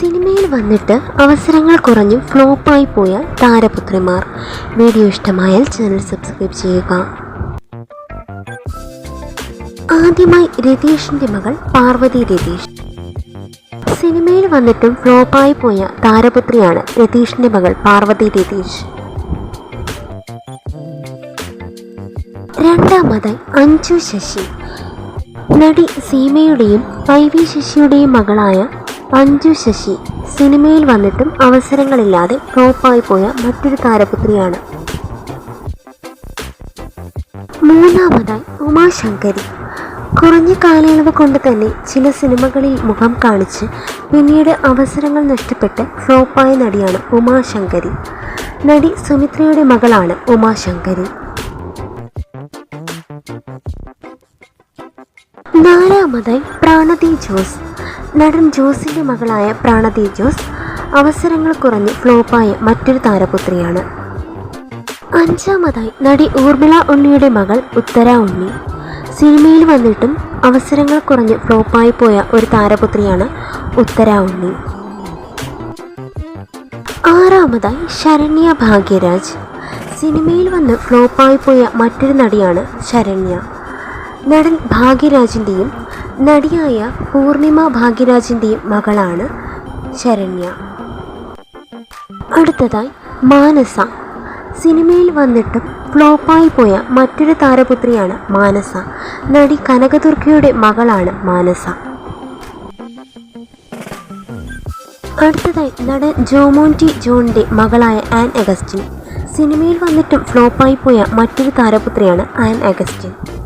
സിനിമയിൽ വന്നിട്ട് അവസരങ്ങൾ കുറഞ്ഞു ഫ്ലോപ്പായി പോയ താരപുത്രിമാർ. വീഡിയോ ഇഷ്ടമായാൽ ചാനൽ സബ്സ്ക്രൈബ് ചെയ്യുക. ആദ്യമായി രതീഷിന്റെ മകൾ പാർവതി രതീഷ്. സിനിമയിൽ വന്നിട്ടും ഫ്ലോപ്പായി പോയ താരപുത്രിയാണ് രതീഷിന്റെ മകൾ പാർവതി രതീഷ്. രണ്ടാമതായി അഞ്ജു ശശി. നടി സീമയുടെയും വൈ വി ശശിയുടെയും മകളായ അഞ്ജു ശശി സിനിമയിൽ വന്നിട്ടും അവസരങ്ങളില്ലാതെ ഫ്ലോപ്പായി പോയ മറ്റൊരു താരപുത്രിയാണ്. മൂന്നാമതായി ഉമാശങ്കരി. കുറഞ്ഞ കാലയളവ് കൊണ്ട് തന്നെ ചില സിനിമകളിൽ മുഖം കാണിച്ച് പിന്നീട് അവസരങ്ങൾ നഷ്ടപ്പെട്ട് ഫ്ലോപ്പായ നടിയാണ് ഉമാശങ്കരി. നടി സുമിത്രയുടെ മകളാണ് ഉമാശങ്കരി. നാലാമതായി പ്രാണതി ജോസ്. നടൻ ജോസിന്റെ മകളായ പ്രാണതി ജോസ് അവസരങ്ങൾ കുറഞ്ഞ് ഫ്ലോപ്പായ മറ്റൊരു താരപുത്രിയാണ്. അഞ്ചാമതായി നടി ഊർമിള ഉണ്ണിയുടെ മകൾ ഉത്തര ഉണ്ണി. സിനിമയിൽ വന്നിട്ടും അവസരങ്ങൾ കുറഞ്ഞ് ഫ്ലോപ്പായി പോയ ഒരു താരപുത്രിയാണ് ഉത്തര ഉണ്ണി. ആറാമതായി ശരണ്യ ഭാഗ്യരാജ്. സിനിമയിൽ വന്ന് ഫ്ലോപ്പായി പോയ മറ്റൊരു നടിയാണ് ശരണ്യ. നടൻ ഭാഗ്യരാജിന്റെയും നടിയായ പൂർണിമ ഭാഗ്യരാജിന്റെയും മകളാണ് ശരണ്യ. അടുത്തതായി മാനസ. സിനിമയിൽ വന്നിട്ടും ഫ്ലോപ്പായി പോയ മറ്റൊരു താരപുത്രിയാണ് മാനസ. നടി കനകദുർഗയുടെ മകളാണ് മാനസ. അടുത്തതായി നടൻ ജോമോൻ ടി ജോണിന്റെ മകളായ ആൻ അഗസ്റ്റിൻ. സിനിമയിൽ വന്നിട്ടും ഫ്ലോപ്പായി പോയ മറ്റൊരു താരപുത്രിയാണ് ആൻ അഗസ്റ്റിൻ.